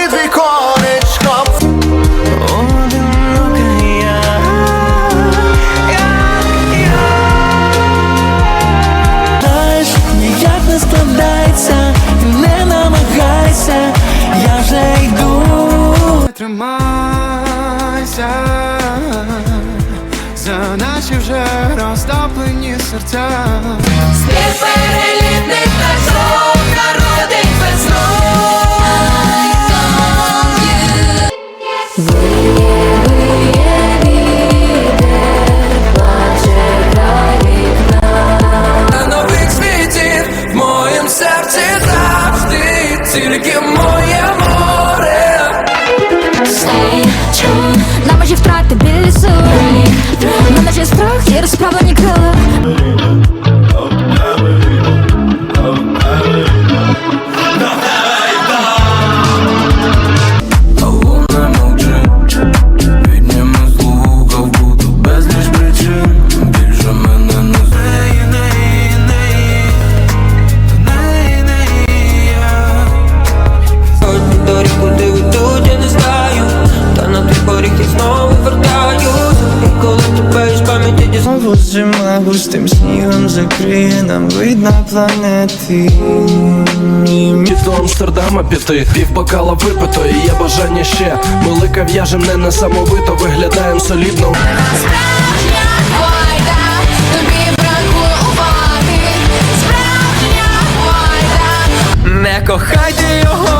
під віконечком ніяк не складається, не намагайся, я вже йду. Тримайся. За наші вже розтоплені серця. Тільки моє море. True На межі втрати білі сили На межі страх і розправлені зима густим снігом закриє нам видно планети. І до Амстердама піти, пів бокала випито, і є бажання ще. Ми лика в'яжем не несамовито, виглядаєм солідно. Справжня гойда, тобі бракує уваги Справжня гойда Не кохайте його